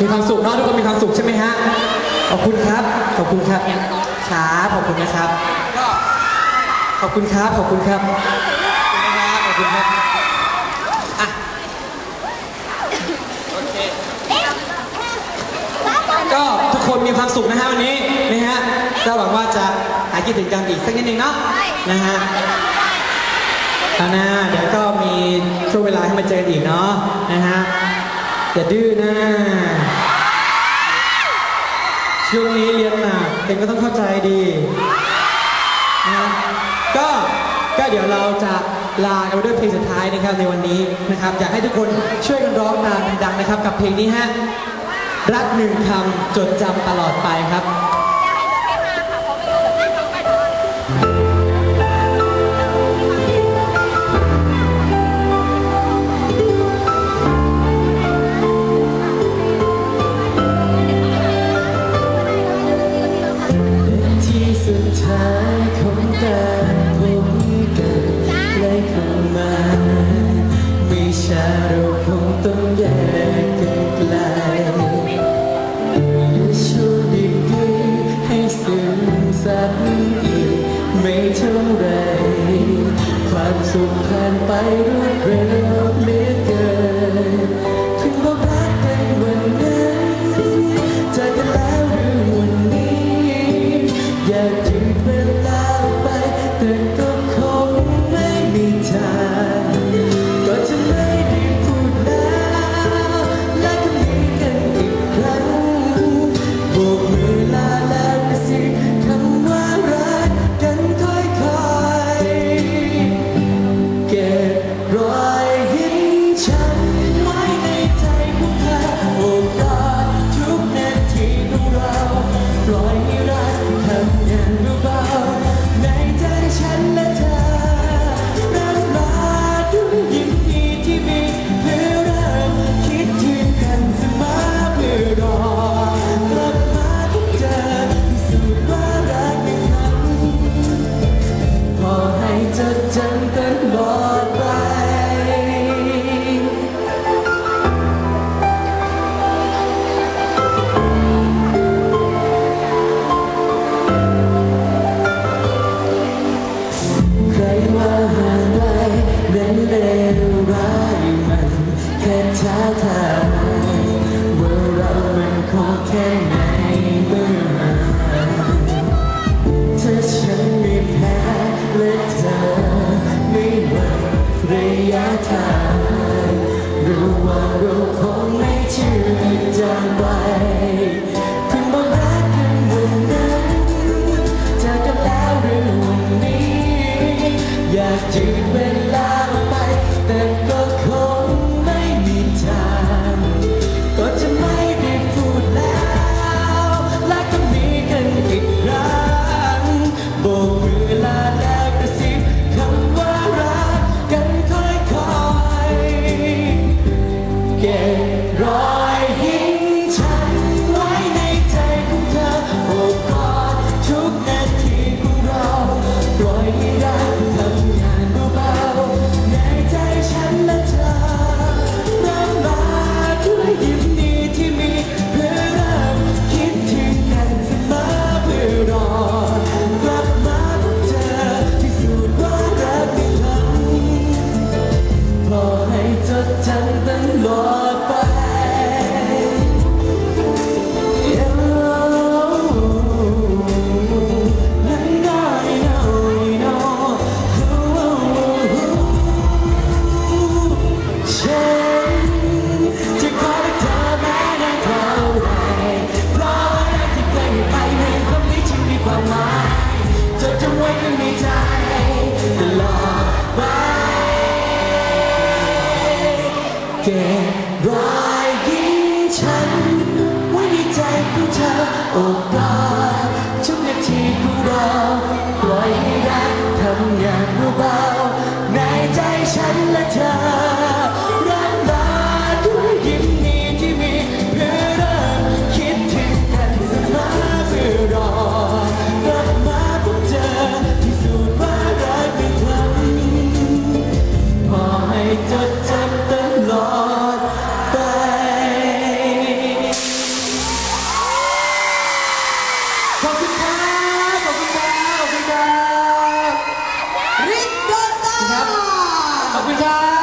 มีความสุขเนาะทุกคนมีความสุขใช่ไหมฮะ ขอบคุณครับ ขอบคุณครับครับขอบคุณนะครับ ก็ขอบคุณครับ ขอบคุณครับ ขอบคุณครับ ขอบคุณครับอะโอเคก็ทุกคนมีความสุขนะฮะวันนี้นะฮะก็หวังว่าจะหายคิดถึงกันอีกสักนิดนึงเนาะนะฮะคราหน้าเดี๋ยวก็มีช่วงเวลาให้มาเจอกันอีกเนาะนะฮะอย่าดื้อนะ ยนหนักเด็กก็ต้องเข้าใจดีนะก็ก็เดี๋ยวเราจะลากันไปด้วยเพลงสุดท้ายนะครับในวันนี้นะครับอยากให้ทุกคนช่วยกันร้องตามดังๆนะครับ กับเพลงนี้ฮะรักหนึ่งคำจดจำตลอดไปครับ สักไม่เท่าไรความสุขผ่านไปรวดเร็ว ยะทางรู้ว่าเราคงไม่เชื่อจางไปถึงบอกรักกันวันนั้นเจอกันแล้วหรือวันนี้ อยากยืดเวลา โอกอดทุกนาทีของเราปล่อยให้รัก คุณครับ